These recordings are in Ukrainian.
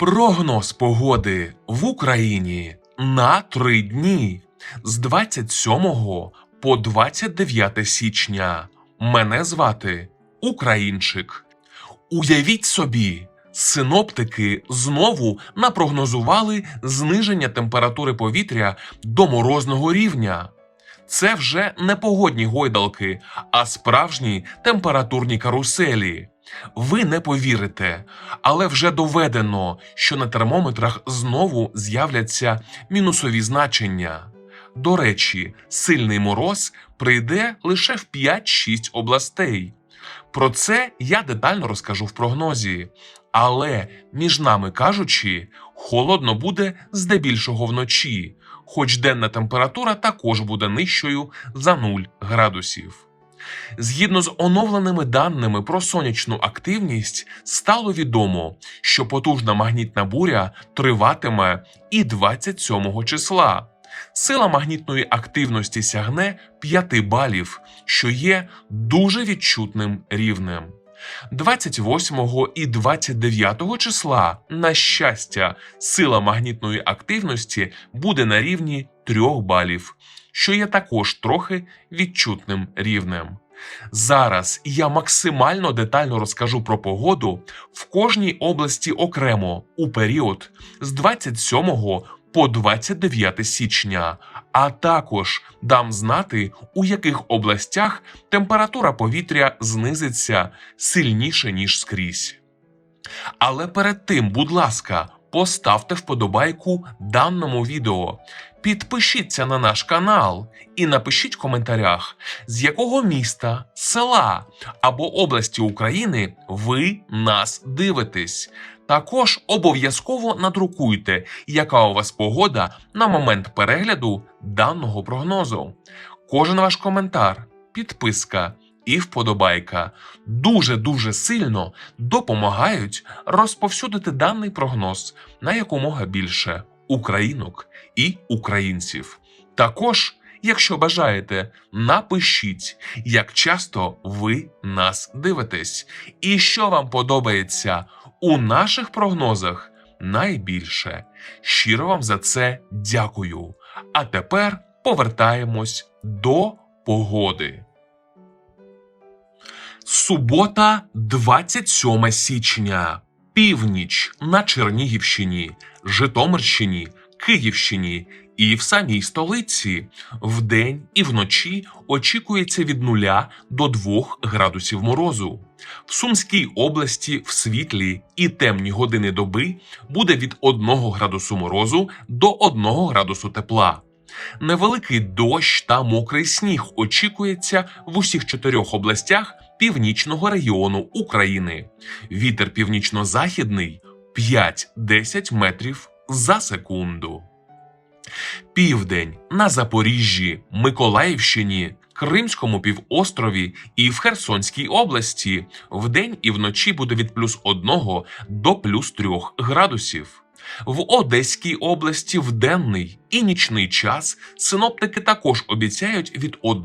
Прогноз погоди в Україні на три дні з 27 по 29 січня. Мене звати Українчик. Уявіть собі, синоптики знову напрогнозували зниження температури повітря до морозного рівня. Це вже не погодні гойдалки, а справжні температурні каруселі. Ви не повірите, але вже доведено, що на термометрах знову з'являться мінусові значення. До речі, сильний мороз прийде лише в 5-6 областей. Про це я детально розкажу в прогнозі. Але, між нами кажучи, холодно буде здебільшого вночі, хоч денна температура також буде нижчою за 0 градусів. Згідно з оновленими даними про сонячну активність, стало відомо, що потужна магнітна буря триватиме і 27 числа. Сила магнітної активності сягне 5 балів, що є дуже відчутним рівнем. 28 і 29 числа, на щастя, сила магнітної активності буде на рівні 3 балів, що є також трохи відчутним рівнем. Зараз я максимально детально розкажу про погоду в кожній області окремо у період з 27 по 29 січня, а також дам знати, у яких областях температура повітря знизиться сильніше ніж скрізь. Але перед тим, будь ласка, поставте вподобайку даному відео, підпишіться на наш канал і напишіть в коментарях, з якого міста, села або області України ви нас дивитесь. Також обов'язково надрукуйте, яка у вас погода на момент перегляду даного прогнозу. Кожен ваш коментар, підписка і вподобайка дуже-дуже сильно допомагають розповсюдити даний прогноз на якомога більше українок і українців. Також, якщо бажаєте, напишіть, як часто ви нас дивитесь, і що вам подобається у наших прогнозах найбільше. Щиро вам за це дякую. А тепер повертаємось до погоди. Субота, 27 січня. Північ на Чернігівщині, Житомирщині, Київщині і в самій столиці. Вдень і вночі очікується від 0 до 2 градусів морозу. В Сумській області в світлі і темні години доби буде від 1 градусу морозу до 1 градусу тепла. Невеликий дощ та мокрий сніг очікується в усіх чотирьох областях північного регіону України. Вітер північно-західний 5-10 метрів за секунду. Південь на Запоріжжі, Миколаївщині, Кримському півострові і в Херсонській області вдень і вночі буде від плюс 1 до плюс 3 градусів. В Одеській області в денний і нічний час синоптики також обіцяють від 1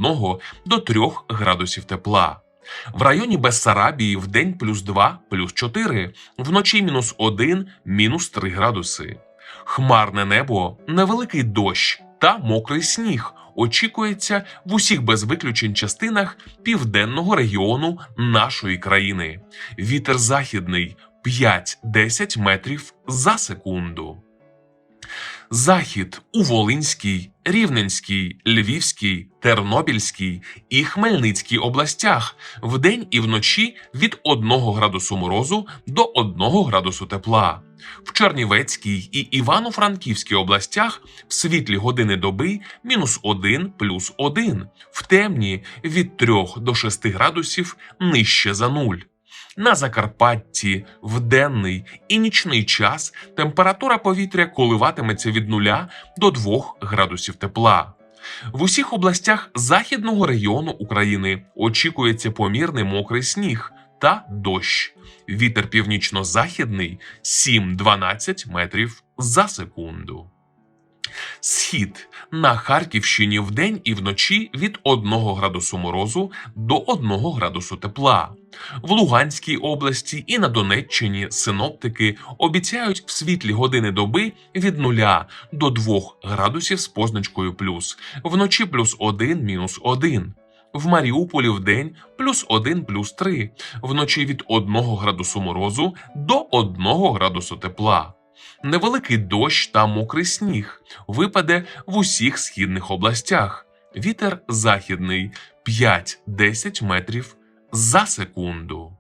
до 3 градусів тепла. В районі Бессарабії в день плюс 2, плюс 4, вночі мінус 1, мінус 3 градуси. Хмарне небо, невеликий дощ та мокрий сніг очікується в усіх без виключень частинах південного регіону нашої країни. Вітер західний 5-10 метрів за секунду. Захід у Волинській, Рівненській, Львівській, Тернопільській і Хмельницькій областях вдень і вночі від 1 градусу морозу до 1 градусу тепла. В Чернівецькій і Івано-Франківській областях в світлі години доби мінус 1 плюс 1, в темні від 3 до 6 градусів нижче за нуль. На Закарпатті в денний і нічний час температура повітря коливатиметься від 0 до 2 градусів тепла. В усіх областях західного регіону України очікується помірний мокрий сніг та дощ. Вітер північно-західний 7-12 метрів за секунду. Схід на Харківщині вдень і вночі від 1 градусу морозу до 1 градусу тепла. В Луганській області і на Донеччині синоптики обіцяють в світлі години доби від 0 до 2 градусів з позначкою плюс, вночі плюс 1, мінус 1. В Маріуполі вдень плюс 1, плюс 3, вночі від 1 градусу морозу до 1 градусу тепла. Невеликий дощ та мокрий сніг випаде в усіх східних областях. Вітер західний 5-10 метрів за секунду.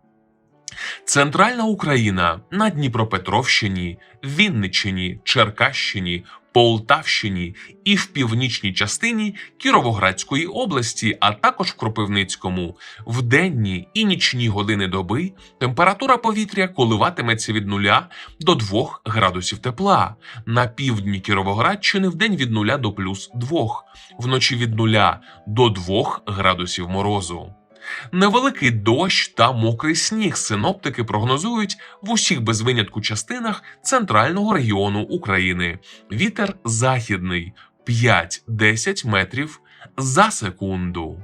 Центральна Україна на Дніпропетровщині, Вінниччині, Черкащині, Полтавщині і в північній частині Кіровоградської області, а також в Кропивницькому. В денні і нічні години доби температура повітря коливатиметься від 0 до 2 градусів тепла. На півдні Кіровоградщини в день від 0 до плюс 2, вночі від 0 до 2 градусів морозу. Невеликий дощ та мокрий сніг синоптики прогнозують в усіх без винятку частинах центрального регіону України. Вітер західний 5-10 метрів за секунду.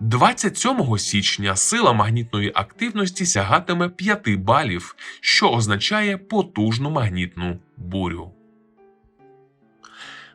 27 січня сила магнітної активності сягатиме 5 балів, що означає потужну магнітну бурю.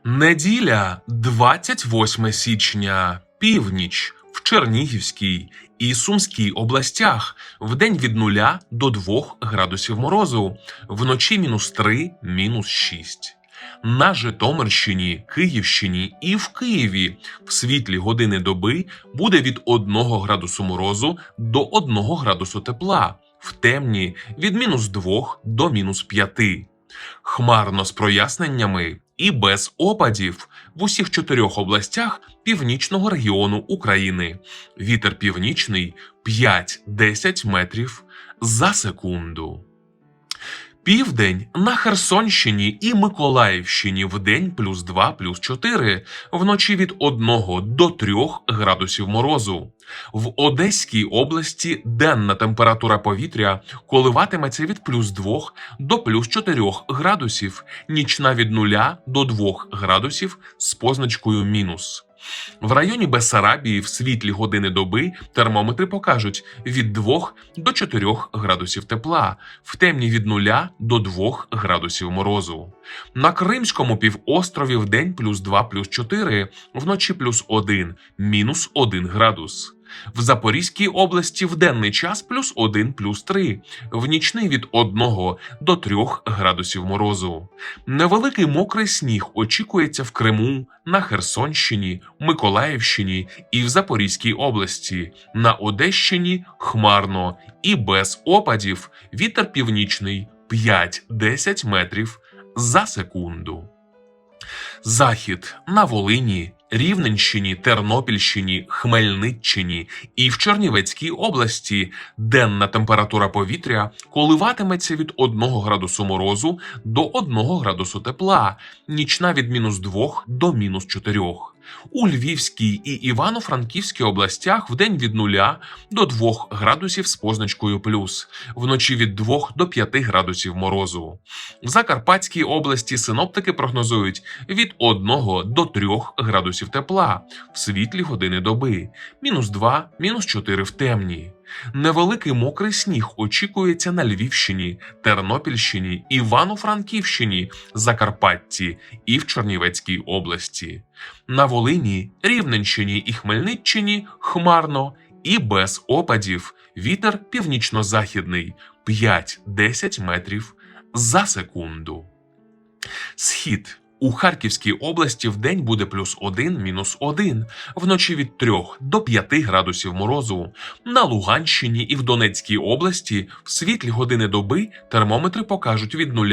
Неділя 28 січня. Північ в Чернігівській і Сумській областях вдень від 0 до 2 градусів морозу, вночі мінус 3, мінус 6. На Житомирщині, Київщині і в Києві в світлі години доби буде від 1 градусу морозу до 1 градусу тепла, в темні від мінус 2 до мінус 5. Хмарно з проясненнями і без опадів в усіх чотирьох областях північного регіону України. Вітер північний 5-10 метрів за секунду. Південь на Херсонщині і Миколаївщині в день плюс 2, плюс 4, вночі від 1 до 3 градусів морозу. В Одеській області денна температура повітря коливатиметься від плюс 2 до плюс 4 градусів, нічна від 0 до 2 градусів з позначкою мінус. В районі Бессарабії в світлі години доби термометри покажуть від 2 до 4 градусів тепла, в темні від 0 до 2 градусів морозу. На Кримському півострові в день плюс 2 плюс 4, вночі плюс 1, мінус 1 градус. В Запорізькій області в денний час плюс 1 плюс 3, в нічний від 1 до 3 градусів морозу. Невеликий мокрий сніг очікується в Криму, на Херсонщині, Миколаївщині і в Запорізькій області, на Одещині хмарно і без опадів вітер північний 5-10 метрів за секунду. Захід на Волині, Рівненщині, Тернопільщині, Хмельниччині і в Чернівецькій області денна температура повітря коливатиметься від 1 градусу морозу до 1 градусу тепла, нічна від мінус 2 до мінус 4. У Львівській і Івано-Франківській областях вдень від 0 до 2 градусів з позначкою плюс, вночі від 2 до 5 градусів морозу. В Закарпатській області синоптики прогнозують від 1 до 3 градусів тепла в світлі години доби, мінус 2, мінус 4 в темні. Невеликий мокрий сніг очікується на Львівщині, Тернопільщині, Івано-Франківщині, Закарпатті і в Чернівецькій області. На Волині, Рівненщині і Хмельниччині хмарно і без опадів. Вітер північно-західний 5-10 метрів за секунду. Схід у Харківській області вдень буде плюс 1, мінус 1, вночі від 3 до 5 градусів морозу. На Луганщині і в Донецькій області в світлі години доби термометри покажуть від 0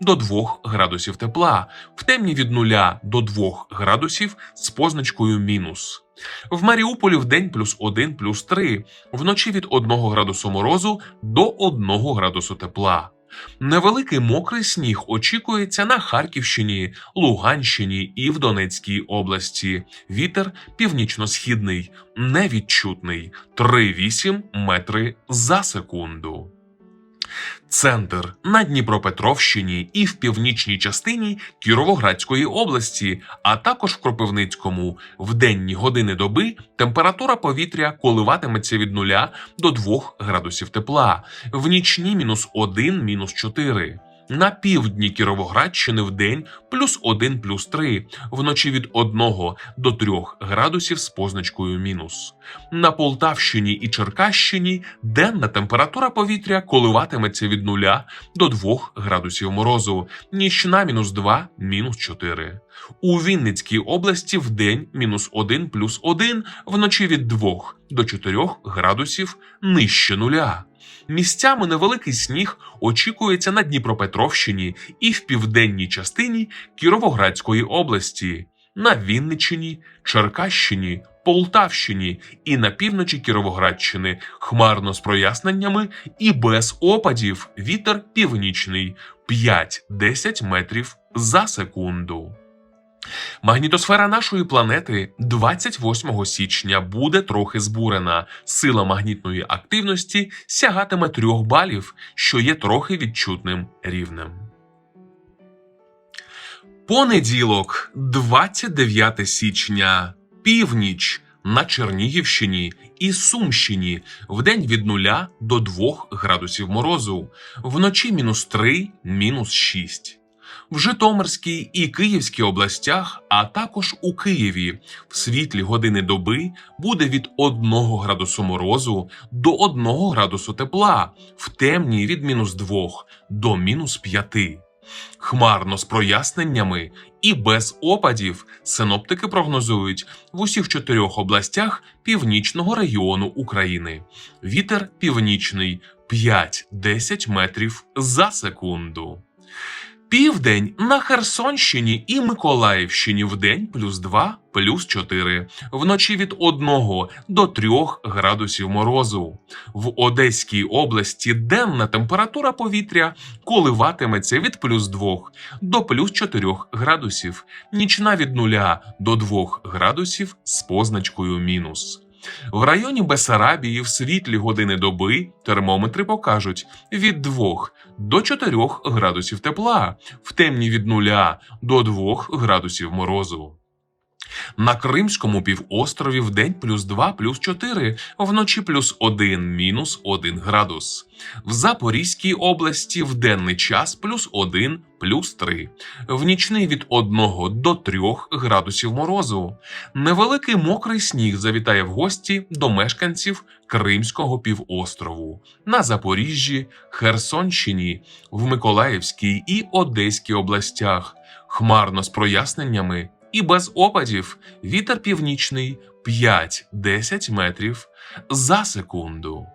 до 2 градусів тепла, в темні від 0 до 2 градусів з позначкою мінус. В Маріуполі в день плюс 1, плюс 3, вночі від 1 градусу морозу до 1 градусу тепла. Невеликий мокрий сніг очікується на Харківщині, Луганщині і в Донецькій області. Вітер північно-східний, невідчутний 3,8 метри за секунду. Центр на Дніпропетровщині і в північній частині Кіровоградської області, а також в Кропивницькому. В денні години доби температура повітря коливатиметься від 0 до 2 градусів тепла, в нічні мінус 1, мінус 4. На півдні Кіровоградщини в день плюс 1, плюс 3, вночі від 1 до 3 градусів з позначкою мінус. На Полтавщині і Черкащині денна температура повітря коливатиметься від 0 до 2 градусів морозу, нічна мінус 2, мінус 4. У Вінницькій області в день мінус 1 плюс 1, вночі від 2 до 4 градусів нижче нуля. Місцями невеликий сніг очікується на Дніпропетровщині і в південній частині Кіровоградської області, на Вінниччині, Черкащині, Полтавщині і на півночі Кіровоградщини хмарно з проясненнями і без опадів вітер північний 5-10 метрів за секунду. Магнітосфера нашої планети 28 січня буде трохи збурена. Сила магнітної активності сягатиме 3 балів, що є трохи відчутним рівнем. Понеділок, 29 січня, північ на Чернігівщині і Сумщині в день від 0 до 2 градусів морозу, вночі мінус 3, мінус 6 в Житомирській і Київській областях, а також у Києві в світлі години доби буде від 1 градусу морозу до 1 градусу тепла, в темній від мінус 2 до мінус 5. Хмарно з проясненнями і без опадів синоптики прогнозують в усіх чотирьох областях північного регіону України. Вітер північний 5-10 метрів за секунду. Південь на Херсонщині і Миколаївщині в день плюс 2, плюс 4, вночі від 1 до 3 градусів морозу. В Одеській області денна температура повітря коливатиметься від плюс 2 до плюс 4 градусів, нічна від 0 до 2 градусів з позначкою мінус. В районі Бесарабії в світлі години доби термометри покажуть від 2 до 4 градусів тепла, в темні від 0 до 2 градусів морозу. На Кримському півострові в день плюс 2, плюс 4, вночі плюс 1, мінус 1 градус. В Запорізькій області в денний час плюс 1, плюс 3, в нічний від 1 до 3 градусів морозу. Невеликий мокрий сніг завітає в гості до мешканців Кримського півострову на Запоріжжі, Херсонщині, в Миколаївській і Одеській областях, хмарно з проясненнями і без опадів вітер північний 5-10 метрів за секунду.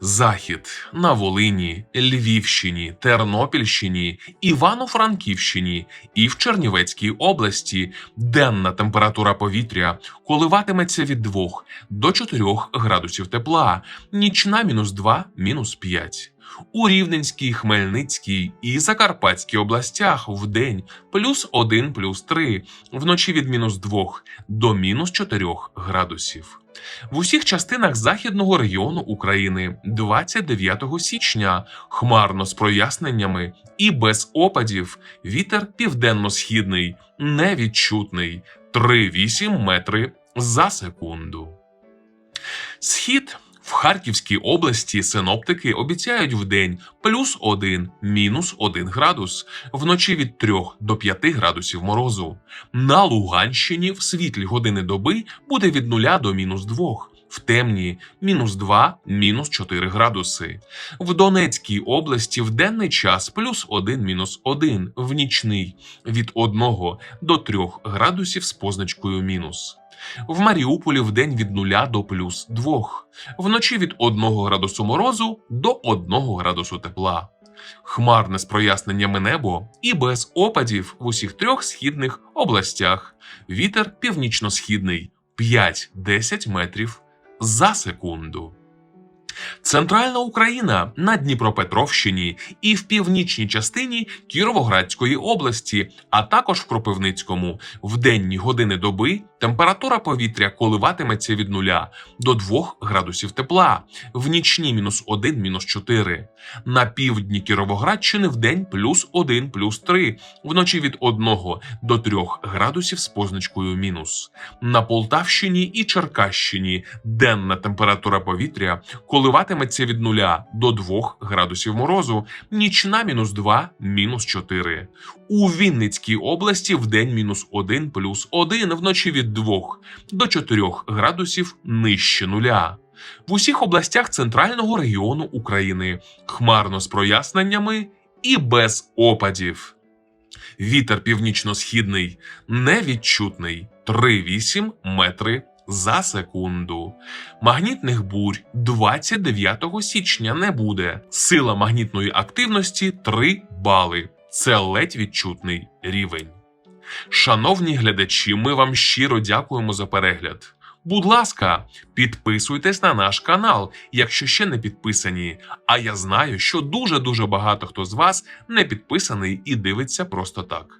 Захід на Волині, Львівщині, Тернопільщині, Івано-Франківщині і в Чернівецькій області денна температура повітря коливатиметься від 2 до 4 градусів тепла, нічна мінус 2, мінус 5. У Рівненській, Хмельницькій і Закарпатській областях в день плюс 1, плюс 3, вночі від мінус 2 до мінус 4 градусів. В усіх частинах західного регіону України 29 січня хмарно з проясненнями і без опадів вітер південно-східний невідчутний 3,8 метри за секунду. Схід в Харківській області синоптики обіцяють в день плюс 1, мінус 1 градус, вночі від 3 до 5 градусів морозу. На Луганщині в світлі години доби буде від 0 до мінус 2. В темні мінус 2, мінус 4 градуси. В Донецькій області в денний час плюс 1, мінус 1, в нічний від 1 до 3 градусів з позначкою мінус. В Маріуполі в день від 0 до плюс 2, вночі від 1 градусу морозу до 1 градусу тепла. Хмарне з проясненнями небо і без опадів в усіх трьох східних областях. Вітер північно-східний 5-10 метрів за секунду. Центральна Україна на Дніпропетровщині і в північній частині Кіровоградської області, а також в Кропивницькому. В денні години доби температура повітря коливатиметься від 0 до 2 градусів тепла, в нічні мінус 1, мінус 4. На півдні Кіровоградщини в день плюс 1, плюс 3, вночі від 1 до 3 градусів з позначкою мінус. На Полтавщині і Черкащині денна температура повітря коливатиметься від 0 до 2 градусів морозу, нічна мінус 2, мінус 4. У Вінницькій області в день мінус 1 плюс 1, вночі від 2 до 4 градусів нижче нуля. В усіх областях центрального регіону України хмарно з проясненнями і без опадів. Вітер північно-східний невідчутний 3,8 метри за секунду. Магнітних бурь 29 січня не буде. Сила магнітної активності 3 бали. Це ледь відчутний рівень. Шановні глядачі, ми вам щиро дякуємо за перегляд. Будь ласка, підписуйтесь на наш канал, якщо ще не підписані. А я знаю, що дуже-дуже багато хто з вас не підписаний і дивиться просто так.